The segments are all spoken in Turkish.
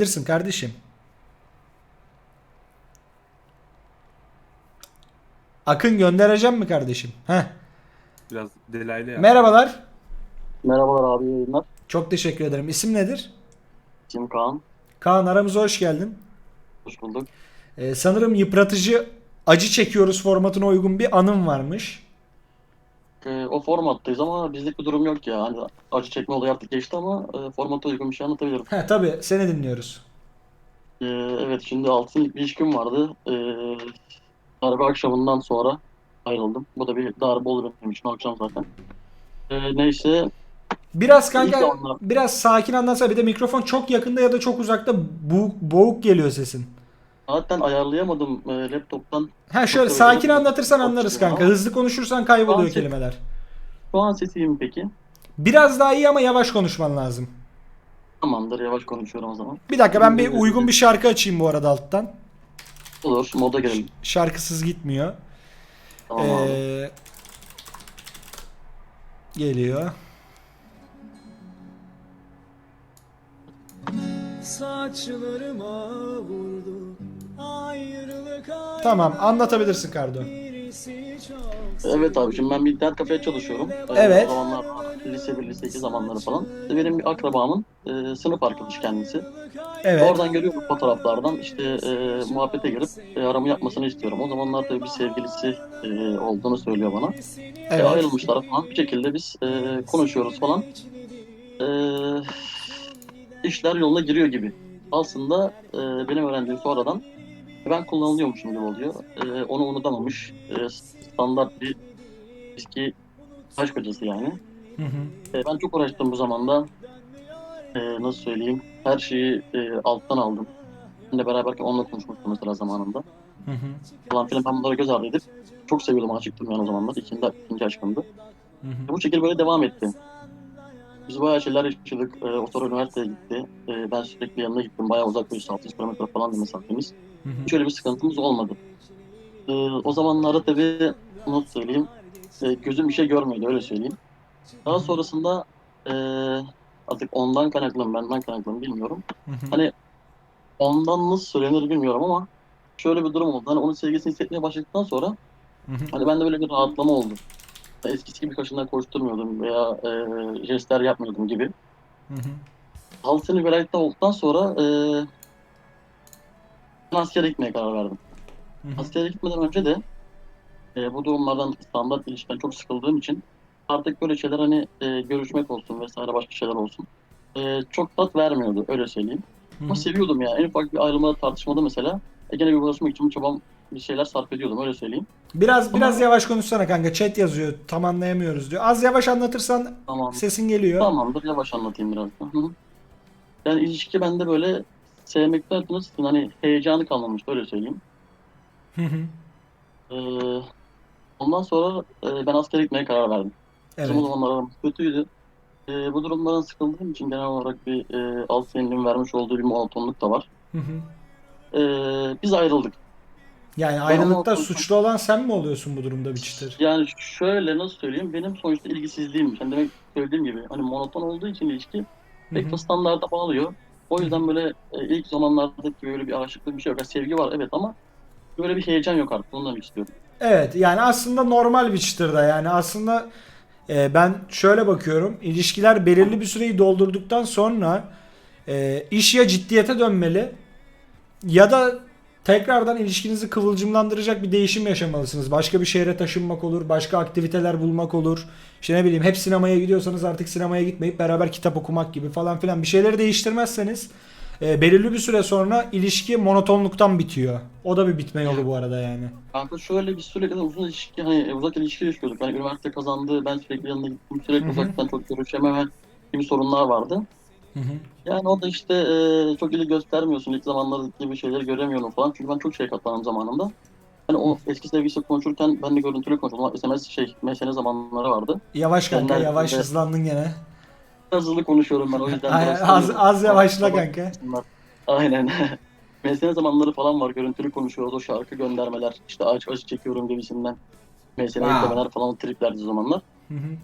Bilirsin kardeşim. Akın göndereceğim mi kardeşim? Heh. Biraz delaylı ya. Merhabalar. Merhabalar abi yayınlar. Çok teşekkür ederim. İsim nedir? Kim Kaan. Kaan aramıza hoş geldin. Hoş bulduk. Ee, sanırım yıpratıcı acı çekiyoruz formatına uygun bir anım varmış. Ee, o formattayız ama bizlik bir durum yok ya. Hani acı çekme olayı artık geçti ama e, formata uygun bir şey anlatabilirim. Heh, tabii seni dinliyoruz. Ee, evet şimdi 6 yıllık bir ilişkim vardı. Ee, darbe akşamından sonra ayrıldım. Bu da bir darbe olur benim için akşam zaten. Ee, neyse Biraz kanka İlk biraz sakin anlatsana. Bir de mikrofon çok yakında ya da çok uzakta bu, boğuk geliyor sesin. Zaten ayarlayamadım e, laptoptan. Ha şöyle sakin anlatırsan anlarız kanka. Hızlı konuşursan kayboluyor kelimeler. Şu an sesi iyi mi peki? Biraz daha iyi ama yavaş konuşman lazım. Tamamdır yavaş konuşuyorum o zaman. Bir dakika ben bir uygun bir şarkı açayım bu arada alttan. Olur moda girelim. Şarkısız gitmiyor. Tamam abi. Ee, geliyor. Saçlarıma vurdu Tamam anlatabilirsin Kardo. Evet abi şimdi ben bir internet kafede çalışıyorum. Ee, Evet. O zamanlar lise 1, lise 2 zamanları falan. Benim bir akrabamın e, sınıf arkadaşı kendisi. Evet. Oradan görüyorum fotoğraflardan işte e, muhabbete girip e, aramı yapmasını istiyorum. O zamanlar tabii bir sevgilisi e, olduğunu söylüyor bana. E, Evet. ayrılmışlar falan. Bir şekilde biz e, konuşuyoruz falan. E, işler yoluna giriyor gibi. Aslında e, benim öğrendiğim sonradan ben kullanılıyormuşum gibi oluyor. E, onu unutamamış. E, standart bir eski aşk hocası yani. Hı hı. E, ben çok uğraştım bu zamanda. E, nasıl söyleyeyim? Her şeyi e, alttan aldım. Ben de beraberken onunla konuşmuştum mesela zamanında. Hı hı. Falan filan ben bunları göz ardı edip çok seviyordum, aşıktım yani o zamanlar. İkinci, ikinci aşkımdı. Hı hı. Bu şekilde böyle devam etti. Biz bayağı şeyler yaşadık. E, o sonra üniversiteye gitti. E, ben sürekli yanına gittim. Bayağı uzak bir 600 kilometre falan da mesafemiz. Hı hı. Hiç öyle bir sıkıntımız olmadı. E, o zamanlarda tabii nasıl söyleyeyim? E, gözüm bir şey görmüyordu öyle söyleyeyim. Daha sonrasında e, artık ondan kaynaklı mı benden kaynaklı mı bilmiyorum. Hı hı. Hani ondan nasıl söylenir bilmiyorum ama şöyle bir durum oldu. Hani onun sevgisini hissetmeye başladıktan sonra Hı hı. hani bende böyle bir rahatlama oldu. Eskisi gibi kaşından koşturmuyordum veya e, jestler yapmıyordum gibi. Hı hı. 6 sene velayette olduktan sonra e, askere gitmeye karar verdim. Hı hı. Askere gitmeden önce de e, bu durumlardan standart ilişkiden çok sıkıldığım için artık böyle şeyler hani e, görüşmek olsun vesaire başka şeyler olsun. E, çok tat vermiyordu öyle söyleyeyim. Hı Ama seviyordum ya. En ufak bir ayrılmada tartışmada mesela e, gene bir ulaşmak için çabam bir şeyler sarf ediyordum öyle söyleyeyim. Biraz biraz yavaş konuşsana kanka. Chat yazıyor. Tam anlayamıyoruz diyor. Az yavaş anlatırsan Tamam. sesin geliyor. Tamamdır yavaş anlatayım biraz da. Yani ilişki bende böyle sevmekten nasıl diyeyim, hani heyecanı kalmamıştı öyle söyleyeyim. Hı hı. Ee, ondan sonra e, ben askere gitmeye karar verdim. Evet. Bizim o zamanlar aramız kötüydü. Ee, bu durumlardan sıkıldığım için genel olarak bir e, alt senenin vermiş olduğu bir monotonluk da var. Hı hı. Ee, biz ayrıldık. Yani ayrılıkta ama- suçlu olan sen mi oluyorsun bu durumda bir çıtır? Yani şöyle nasıl söyleyeyim benim sonuçta ilgisizliğim. Yani demek söylediğim gibi hani monoton olduğu için ilişki pek de standarda bağlıyor. O yüzden böyle e, ilk zamanlardaki böyle bir aşıklık bir şey yok. Yani sevgi var evet ama böyle bir heyecan yok artık. Onu demek istiyorum. Evet yani aslında normal bir çıtırda yani aslında e, ben şöyle bakıyorum ilişkiler belirli bir süreyi doldurduktan sonra e, iş ya ciddiyete dönmeli ya da tekrardan ilişkinizi kıvılcımlandıracak bir değişim yaşamalısınız. Başka bir şehre taşınmak olur, başka aktiviteler bulmak olur. İşte ne bileyim hep sinemaya gidiyorsanız artık sinemaya gitmeyip beraber kitap okumak gibi falan filan bir şeyleri değiştirmezseniz e, belirli bir süre sonra ilişki monotonluktan bitiyor. O da bir bitme yolu bu arada yani. Kanka şöyle bir süre kadar uzun ilişki hani uzak ilişki yaşıyorduk. Hani üniversite kazandı. Ben sürekli yanına gittim. Sürekli Hı hı. uzaktan çok görüşememe gibi sorunlar vardı. Hı hı. Yani o da işte e, çok ilgi göstermiyorsun. İlk zamanlardaki gibi şeyleri göremiyorum falan. Çünkü ben çok şey katlandım zamanında. Hani o eski sevgilisi konuşurken ben de görüntülü konuşuyordum. SMS şey, mesele zamanları vardı. Yavaş kanka Gönder- yavaş Evet. hızlandın gene. Hızlı konuşuyorum ben o yüzden. Ay, biraz az, az yavaşla kanka. Aynen. Mesele zamanları falan var. Görüntülü konuşuyoruz. O şarkı göndermeler. işte acı acı çekiyorum gibisinden. Mesele Wow. falan triplerdi zamanlar. Hı hı.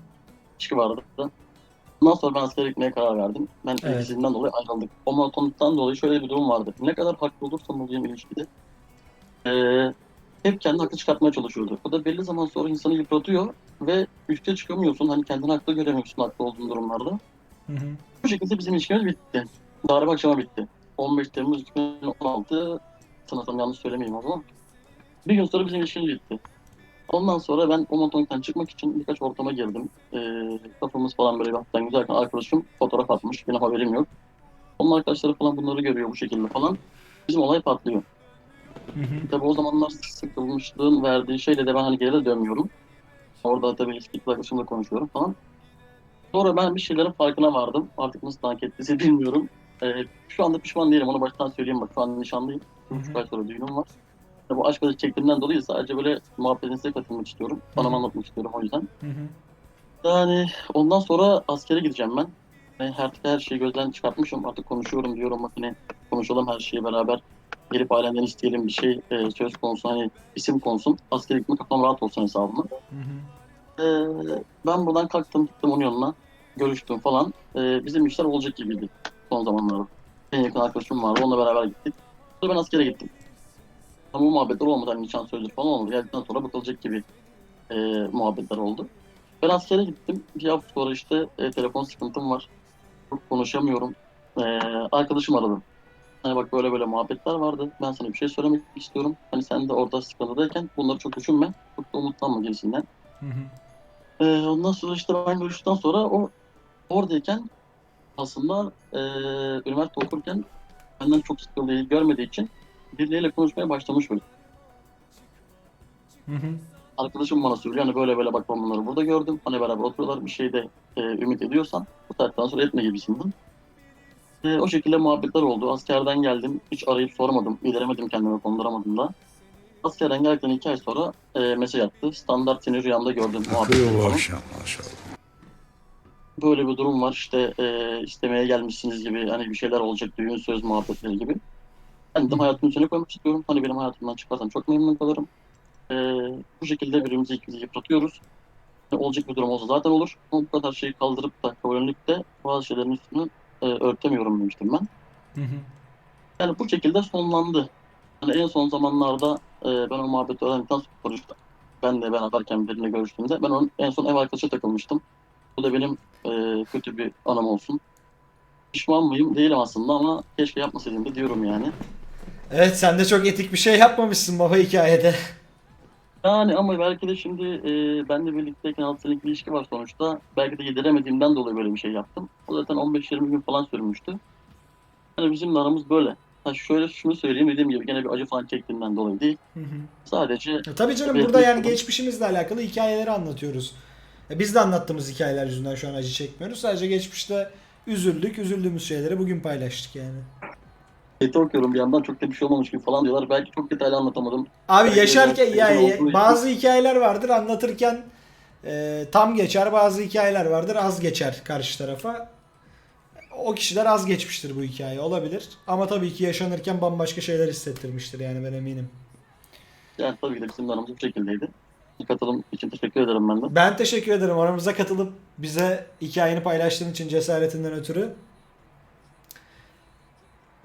İlişki vardı. Ondan sonra ben askere gitmeye karar verdim. Ben Evet. ilgisinden dolayı ayrıldık. O monotonluktan dolayı şöyle bir durum vardı. Ne kadar haklı olursam olayım ilişkide. Ee, hep kendi haklı çıkartmaya çalışıyordu. Bu da belli zaman sonra insanı yıpratıyor ve üste çıkamıyorsun. Hani kendini haklı göremiyorsun haklı olduğun durumlarda. Hı hı. Bu şekilde bizim ilişkimiz bitti. Darbe akşama bitti. 15 Temmuz 2016 sanırsam yanlış söylemeyeyim o zaman. Bir gün sonra bizim ilişkimiz bitti. Ondan sonra ben o monotonluktan çıkmak için birkaç ortama girdim. Ee, kafamız falan böyle bir hafiften güzelken arkadaşım fotoğraf atmış. Benim haberim yok. Onun arkadaşları falan bunları görüyor bu şekilde falan. Bizim olay patlıyor. Hı hı. Tabii o zamanlar sıkılmışlığın verdiği şeyle de ben hani geri de dönmüyorum. Orada tabii kız arkadaşımla konuşuyorum falan. Sonra ben bir şeylerin farkına vardım. Artık nasıl tank ettiyse bilmiyorum. Ee, şu anda pişman değilim. Onu baştan söyleyeyim bak. Şu an nişanlıyım. Hı hı. Üç ay sonra düğünüm var. Bu aşk acısı çektiğimden dolayı sadece böyle muhabbetinize katılmak istiyorum. Bana anlatmak istiyorum o yüzden. Hı hı. Yani ondan sonra askere gideceğim ben. Ben artık her şeyi gözden çıkartmışım. Artık konuşuyorum diyorum. Hani konuşalım her şeyi beraber. Gelip ailenden isteyelim bir şey e, söz konusu hani isim konusun. Askere gitme kafam rahat olsun hesabıma. Hı hı. Ee, ben buradan kalktım gittim onun yanına. Görüştüm falan. Ee, bizim işler olacak gibiydi son zamanlarda. En yakın arkadaşım vardı. Onunla beraber gittik. Sonra ben askere gittim. Ama muhabbetler olmadı. Hani nişan sözleri falan olmadı. Geldikten sonra bakılacak gibi e, muhabbetler oldu. Ben askere gittim. Bir hafta sonra işte e, telefon sıkıntım var. Çok konuşamıyorum. E, arkadaşım aradı. Hani bak böyle böyle muhabbetler vardı. Ben sana bir şey söylemek istiyorum. Hani sen de orada sıkıntıdayken bunları çok düşünme. Çok da umutlanma. Hı hı. Ee, ondan sonra işte ben görüştükten sonra o oradayken aslında e, üniversite okurken benden çok sıkıldığı, görmediği için birileriyle konuşmaya başlamış böyle. Hı hı. Arkadaşım bana söylüyor hani böyle böyle bak ben bunları burada gördüm. Hani beraber oturuyorlar bir şeyde e, ümit ediyorsan bu saatten sonra etme gibisinden. E, o şekilde muhabbetler oldu. Askerden geldim. Hiç arayıp sormadım. Bildiremedim kendime konduramadım da. Askerden geldikten iki ay sonra e, mesaj attı. Standart seni rüyamda gördüm. Akıyor bu akşam maşallah. böyle bir durum var işte e, istemeye gelmişsiniz gibi hani bir şeyler olacak düğün söz muhabbetleri gibi. Ben de hayatımın içine koymak istiyorum. Hani benim hayatımdan çıkarsam çok memnun kalırım. E, bu şekilde birbirimizi ikimizi yıpratıyoruz. E, olacak bir durum olsa zaten olur. Ama bu kadar şeyi kaldırıp da kabullenip de bazı şeylerin üstünü e, örtemiyorum demiştim ben. Hı hı. Yani bu şekilde sonlandı. Hani en son zamanlarda e, ben o muhabbeti öğrendikten sonra işte ben de ben atarken birine görüştüğümde ben onun en son ev arkadaşa takılmıştım. Bu da benim e, kötü bir anım olsun. Pişman mıyım? Değilim aslında ama keşke yapmasaydım da diyorum yani. Evet sen de çok etik bir şey yapmamışsın baba hikayede. Yani ama belki de şimdi e, benle birlikteyken 6 senelik bir ilişki var sonuçta. Belki de yediremediğimden dolayı böyle bir şey yaptım. O zaten 15-20 gün falan sürmüştü. Yani bizim aramız böyle. Ha şöyle şunu söyleyeyim dediğim gibi gene bir acı falan çektiğimden dolayı değil. Hı hı. Sadece Ya tabii canım burada yani geçmişimizle alakalı hikayeleri anlatıyoruz. Ya biz de anlattığımız hikayeler yüzünden şu an acı çekmiyoruz. Sadece geçmişte üzüldük, üzüldüğümüz şeyleri bugün paylaştık yani. Chat'i okuyorum bir yandan çok da bir şey olmamış gibi falan diyorlar. Belki çok detaylı anlatamadım. Abi Belki yaşarken ya için- bazı hikayeler vardır anlatırken e, tam geçer, bazı hikayeler vardır az geçer karşı tarafa. O kişiler az geçmiştir bu hikaye olabilir. Ama tabii ki yaşanırken bambaşka şeyler hissettirmiştir yani ben eminim. Yani tabii ki de bizim de aramız bu şekildeydi. Katılım için teşekkür ederim ben de. Ben teşekkür ederim aramıza katılıp bize hikayeni paylaştığın için cesaretinden ötürü.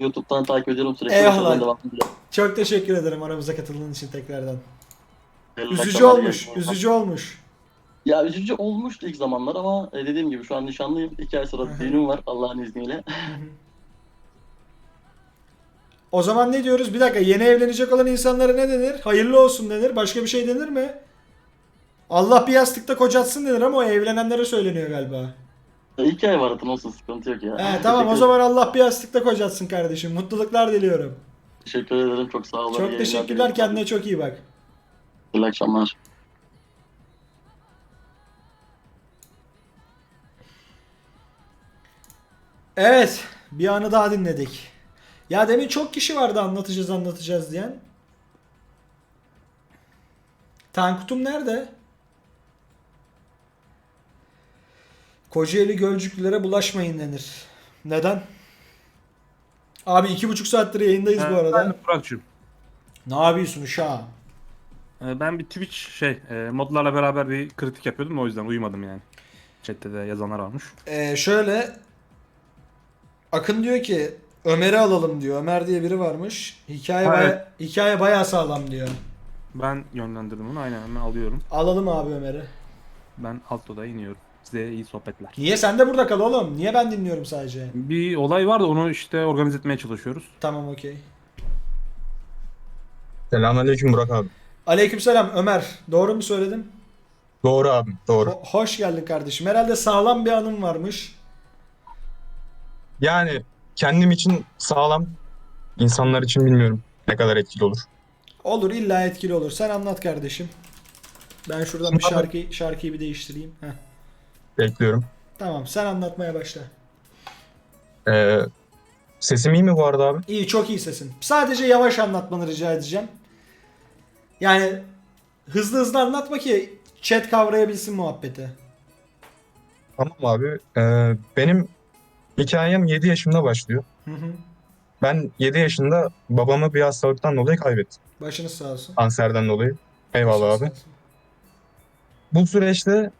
YouTube'dan takip ediyorum sürekli. Eyvallah. Çok teşekkür ederim aramıza katıldığın için tekrardan. Hayırlı Üzücü akşamlar olmuş, üzücü olmuş. Ya üzücü olmuştu ilk zamanlar ama e, dediğim gibi şu an nişanlıyım. İki ay sonra düğünüm var Allah'ın izniyle. O zaman ne diyoruz? Bir dakika yeni evlenecek olan insanlara ne denir? Hayırlı olsun denir. Başka bir şey denir mi? Allah bir yastıkta kocatsın denir ama o evlenenlere söyleniyor galiba. İki ay var atın olsun sıkıntı yok ya. He, tamam o zaman Allah bir yastıkta kocatsın kardeşim. Mutluluklar diliyorum. Teşekkür ederim çok sağ olun. Çok teşekkürler kendine çok iyi bak. İyi akşamlar. Evet bir anı daha dinledik. Ya demin çok kişi vardı anlatacağız anlatacağız diyen. Tankut'um nerede? Kocaeli Gölcüklülere bulaşmayın denir. Neden? Abi iki buçuk saattir yayındayız bu arada. Ben Burak'cığım. Ne yapıyorsun uşağım? Ee, Ben bir Twitch şey e, modlarla beraber bir kritik yapıyordum o yüzden uyumadım yani. Chat'te de yazanlar varmış. Ee, şöyle Akın diyor ki Ömer'i alalım diyor. Ömer diye biri varmış. Hikaye Ha, baya- evet. hikaye bayağı sağlam diyor. Ben yönlendirdim onu. Aynen hemen alıyorum. Alalım abi Ömer'i. Ben alt odaya iniyorum. Size iyi sohbetler. Niye sen de burada kal oğlum? Niye ben dinliyorum sadece? Bir olay var da onu işte organize etmeye çalışıyoruz. Tamam okey. Selamünaleyküm Burak abi. Aleykümselam Ömer. Doğru mu söyledim? Doğru abi, doğru. Ho- hoş geldin kardeşim. Herhalde sağlam bir anım varmış. Yani kendim için sağlam, insanlar için bilmiyorum ne kadar etkili olur. Olur illa etkili olur. Sen anlat kardeşim. Ben şuradan bir şarkı şarkıyı bir değiştireyim. Heh. Bekliyorum. Tamam sen anlatmaya başla. Ee, sesim iyi mi bu arada abi? İyi çok iyi sesin. Sadece yavaş anlatmanı rica edeceğim. Yani hızlı hızlı anlatma ki chat kavrayabilsin muhabbeti. Tamam abi. Ee, benim hikayem 7 yaşımda başlıyor. Hı hı. Ben 7 yaşında babamı bir hastalıktan dolayı kaybettim. Başınız sağ olsun. Kanserden dolayı. Eyvallah Başınız abi. Bu süreçte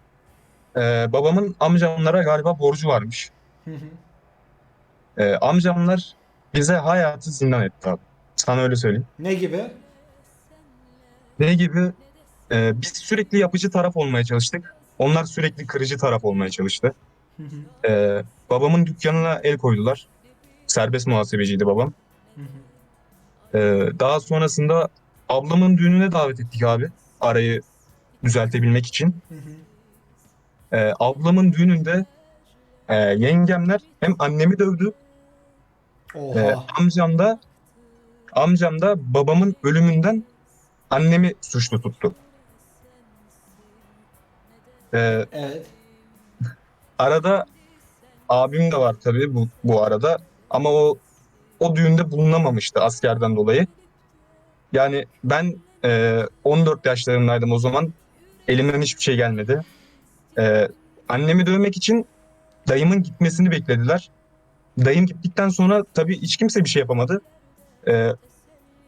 e, babamın amcamlara galiba borcu varmış. Hı hı. E, amcamlar bize hayatı zindan etti abi. Sana öyle söyleyeyim. ne gibi? Ne gibi? Ee, biz sürekli yapıcı taraf olmaya çalıştık. Onlar sürekli kırıcı taraf olmaya çalıştı. Hı hı. Ee, babamın dükkanına el koydular. Serbest muhasebeciydi babam. Hı hı. Ee, daha sonrasında ablamın düğününe davet ettik abi. Arayı düzeltebilmek için. Hı hı. Ee, ablamın düğününde e, yengemler hem annemi dövdü, Oha. e, amcam da amcam da babamın ölümünden annemi suçlu tuttu. Ee, Evet. Arada abim de var tabii bu, bu arada ama o o düğünde bulunamamıştı askerden dolayı. Yani ben e, 14 yaşlarındaydım o zaman. Elimden hiçbir şey gelmedi. E, annemi dövmek için dayımın gitmesini beklediler. Dayım gittikten sonra tabii hiç kimse bir şey yapamadı. E,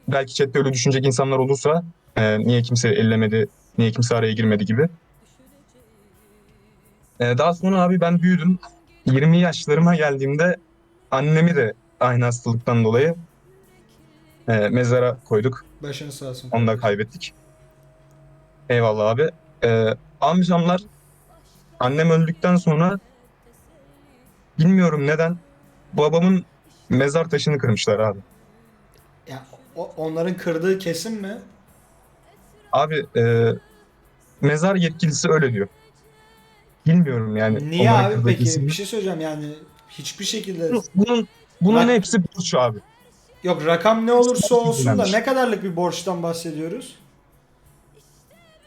belki chatte öyle düşünecek insanlar olursa e, niye kimse ellemedi, niye kimse araya girmedi gibi. Ee, daha sonra abi ben büyüdüm. 20 yaşlarıma geldiğimde annemi de aynı hastalıktan dolayı e, mezara koyduk. Başınız sağ olsun. Onu da kaybettik. Eyvallah abi. Ee, amcamlar annem öldükten sonra bilmiyorum neden babamın mezar taşını kırmışlar abi. Ya, o- onların kırdığı kesin mi? Abi e, mezar yetkilisi öyle diyor. Bilmiyorum yani. Niye onların abi kırdığı peki? kesin mi? Bir şey söyleyeceğim yani hiçbir şekilde Bunun, bunun Bak- hepsi borç abi. yok rakam ne olursa olsun da ne kadarlık bir borçtan bahsediyoruz?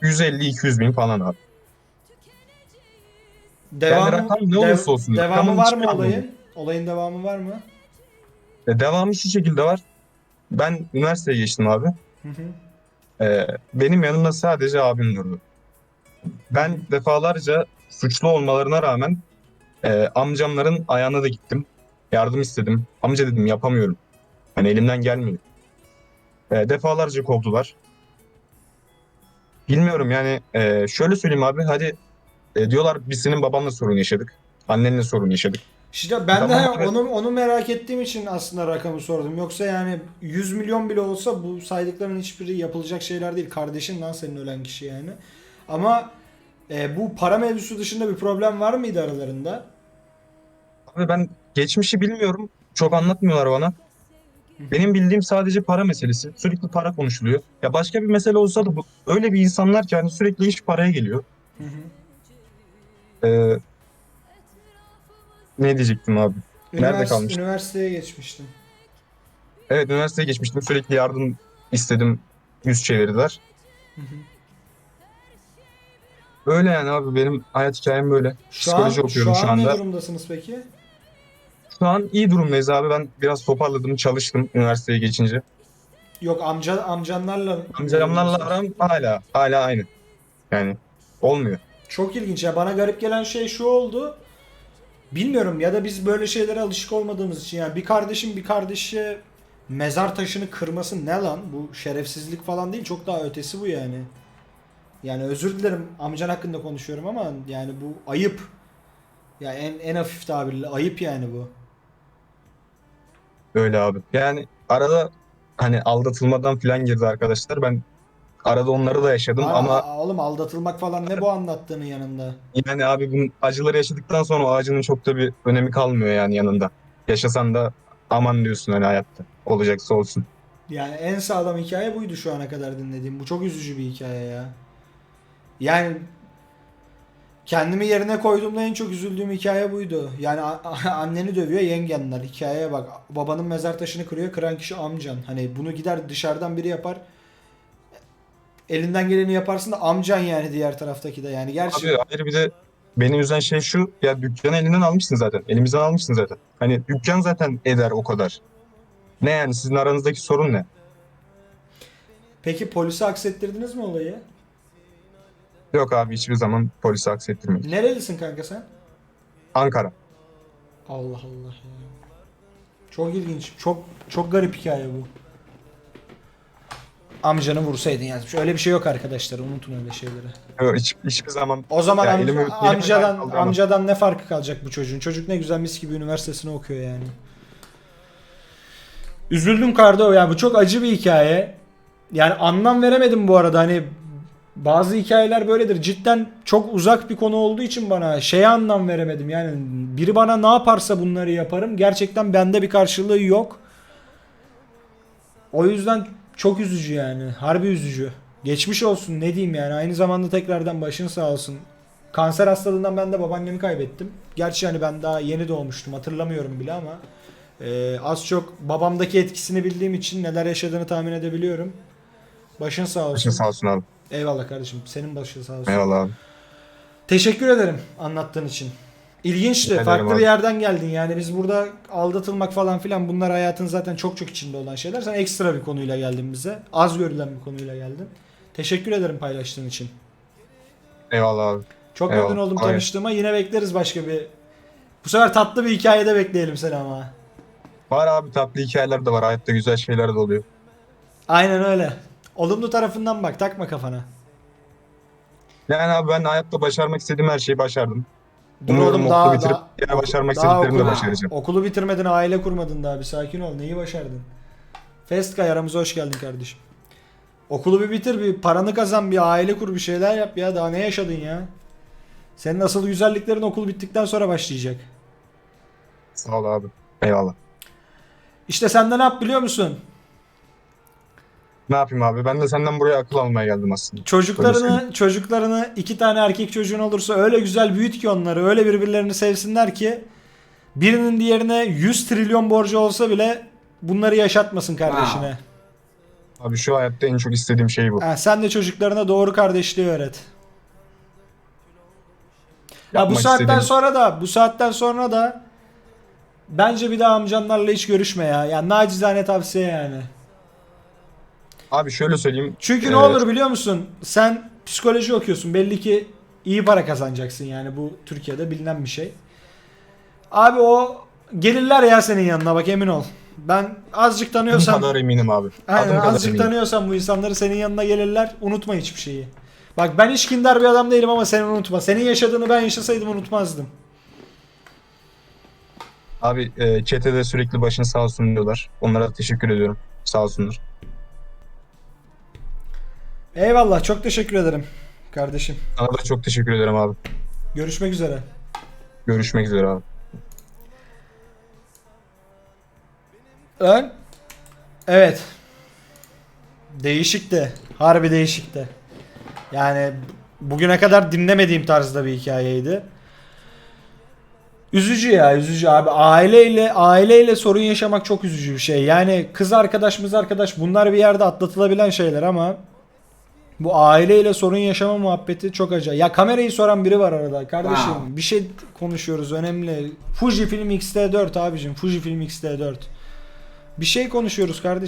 150-200 bin falan abi. Devamı, rakam ne olursa olsun, Devamı var mı olayın? Olayın devamı var mı? E, devamı şu şekilde var. Ben üniversiteye geçtim abi. Hı hı. E, benim yanımda sadece abim durdu. Ben defalarca suçlu olmalarına rağmen e, amcamların ayağına da gittim. Yardım istedim. Amca dedim yapamıyorum. Hani elimden gelmiyor. E, defalarca kovdular. Bilmiyorum yani e, şöyle söyleyeyim abi hadi e, diyorlar biz senin babanla sorun yaşadık. Annenle sorun yaşadık. İşte ben de evet. onu onu merak ettiğim için aslında rakamı sordum. Yoksa yani 100 milyon bile olsa bu saydıkların hiçbiri yapılacak şeyler değil. Kardeşin lan senin ölen kişi yani. Ama e, bu para mevzusu dışında bir problem var mıydı aralarında? Abi ben geçmişi bilmiyorum. Çok anlatmıyorlar bana. Benim bildiğim sadece para meselesi. Sürekli para konuşuluyor. Ya başka bir mesele olsa da bu öyle bir insanlar ki hani sürekli iş paraya geliyor. Hı hı. Ee, ne diyecektim abi? Nerede Ünivers- kalmıştım? Üniversiteye geçmiştim. Evet üniversiteye geçmiştim. Sürekli yardım istedim. Yüz çevirdiler. Hı hı. Öyle yani abi benim hayat hikayem böyle. Şu an, Psikoloji okuyorum şu şu, an ne durumdasınız peki? Şu an iyi durumdayız abi. Ben biraz toparladım, çalıştım üniversiteye geçince. Yok amca amcanlarla Amcamlarla aram hala hala aynı. Yani olmuyor. Çok ilginç ya. Bana garip gelen şey şu oldu. Bilmiyorum ya da biz böyle şeylere alışık olmadığımız için yani bir kardeşin bir kardeşe mezar taşını kırması ne lan? Bu şerefsizlik falan değil. Çok daha ötesi bu yani. Yani özür dilerim amcan hakkında konuşuyorum ama yani bu ayıp. Ya en en hafif tabirle ayıp yani bu. Öyle abi. Yani arada hani aldatılmadan falan girdi arkadaşlar. Ben arada onları da yaşadım Aa, ama oğlum aldatılmak falan ne bu anlattığının yanında. yani abi bunun acıları yaşadıktan sonra o acının çok da bir önemi kalmıyor yani yanında. Yaşasan da aman diyorsun hani hayatta. Olacaksa olsun. Yani en sağlam hikaye buydu şu ana kadar dinlediğim. Bu çok üzücü bir hikaye ya. Yani kendimi yerine koyduğumda en çok üzüldüğüm hikaye buydu. Yani a- anneni dövüyor yengenler. Hikayeye bak. Babanın mezar taşını kırıyor. Kıran kişi amcan. Hani bunu gider dışarıdan biri yapar. Elinden geleni yaparsın da amcan yani diğer taraftaki de. Yani gerçi Abi hayır bir de beni üzen şey şu ya dükkanı elinden almışsın zaten. Elimizden almışsın zaten. Hani dükkan zaten eder o kadar. Ne yani sizin aranızdaki sorun ne? Peki polise aksettirdiniz mi olayı? Yok abi hiçbir zaman polise aksettirmedik. Nerelisin kanka sen? Ankara. Allah Allah ya. Çok ilginç. Çok çok garip hikaye bu. Amcanı vursaydın yazmış. Öyle bir şey yok arkadaşlar. Unutun öyle şeyleri. Yok, hiç, hiçbir zaman O zaman Ya am- elimi- elimi amcadan kaldıramam. amcadan ne farkı kalacak bu çocuğun? Çocuk ne güzel mis gibi üniversitesini okuyor yani. Üzüldüm Kardo ya. Bu çok acı bir hikaye. Yani anlam veremedim bu arada. Hani bazı hikayeler böyledir. Cidden çok uzak bir konu olduğu için bana şeye anlam veremedim. Yani biri bana ne yaparsa bunları yaparım. Gerçekten bende bir karşılığı yok. O yüzden çok üzücü yani. Harbi üzücü. Geçmiş olsun ne diyeyim yani. Aynı zamanda tekrardan başın sağ olsun. Kanser hastalığından ben de babaannemi kaybettim. Gerçi hani ben daha yeni doğmuştum hatırlamıyorum bile ama e, az çok babamdaki etkisini bildiğim için neler yaşadığını tahmin edebiliyorum. Başın sağ olsun. başın sağ olsun abi. Eyvallah kardeşim. Senin başın sağ olsun. Eyvallah abi. Teşekkür ederim anlattığın için. İlginçti. Ederim Farklı abi. bir yerden geldin. Yani biz burada aldatılmak falan filan bunlar hayatın zaten çok çok içinde olan şeyler. Sen ekstra bir konuyla geldin bize. Az görülen bir konuyla geldin. Teşekkür ederim paylaştığın için. Eyvallah abi. Çok Eyvallah. memnun oldum Aynen. tanıştığıma. Yine bekleriz başka bir... Bu sefer tatlı bir hikayede bekleyelim seni ama. Var abi tatlı hikayeler de var. Hayatta güzel şeyler de oluyor. Aynen öyle. Olumlu tarafından bak. Takma kafana. Yani abi ben hayatta başarmak istediğim her şeyi başardım. Dur Umuyorum oğlum okulu daha, bitirip daha, yine başarmak daha istediklerimi de okulu, başaracağım. okulu bitirmedin, aile kurmadın daha bir sakin ol. Neyi başardın? Festkay aramıza hoş geldin kardeşim. Okulu bir bitir, bir paranı kazan, bir aile kur, bir şeyler yap ya. Daha ne yaşadın ya? Senin asıl güzelliklerin okul bittikten sonra başlayacak. Sağ ol abi. Eyvallah. İşte sen de ne yap biliyor musun? Ne yapayım abi? Ben de senden buraya akıl almaya geldim aslında. Öyle Çocuklarını, çocuklarını iki tane erkek çocuğun olursa öyle güzel büyüt ki onları, öyle birbirlerini sevsinler ki birinin diğerine 100 trilyon borcu olsa bile bunları yaşatmasın kardeşine. Abi şu hayatta en çok istediğim şey bu. Ha, sen de çocuklarına doğru kardeşliği öğret. Ya bu Yapmak saatten istediğim- sonra da bu saatten sonra da bence bir daha amcanlarla hiç görüşme ya. Yani nacizane tavsiye yani. Abi şöyle söyleyeyim. Çünkü ne Ee, olur biliyor musun? Sen psikoloji okuyorsun. Belli ki iyi para kazanacaksın yani bu Türkiye'de bilinen bir şey. Abi o gelirler ya senin yanına bak emin ol. Ben azıcık Adım tanıyorsam kadar eminim abi. Aynen, Adım kadar azıcık eminim. tanıyorsan bu insanları senin yanına gelirler. Unutma hiçbir şeyi. Bak ben hiç kindar bir adam değilim ama sen unutma. Senin yaşadığını ben yaşasaydım unutmazdım. Abi e, çetede sürekli başın sağ olsun diyorlar. Onlara teşekkür ediyorum. Sağ olsunlar. Eyvallah çok teşekkür ederim kardeşim. Sana da çok teşekkür ederim abi. Görüşmek üzere. Görüşmek üzere abi. Ön. Evet. Değişikti. Harbi değişikti. Yani bugüne kadar dinlemediğim tarzda bir hikayeydi. Üzücü ya üzücü abi. Aileyle aileyle sorun yaşamak çok üzücü bir şey. Yani kız arkadaş mız arkadaş bunlar bir yerde atlatılabilen şeyler ama bu aileyle sorun yaşama muhabbeti çok acayip. Ya kamerayı soran biri var arada. Kardeşim bir şey konuşuyoruz önemli. Fujifilm X-T4 abicim. Fujifilm X-T4. Bir şey konuşuyoruz kardeşim.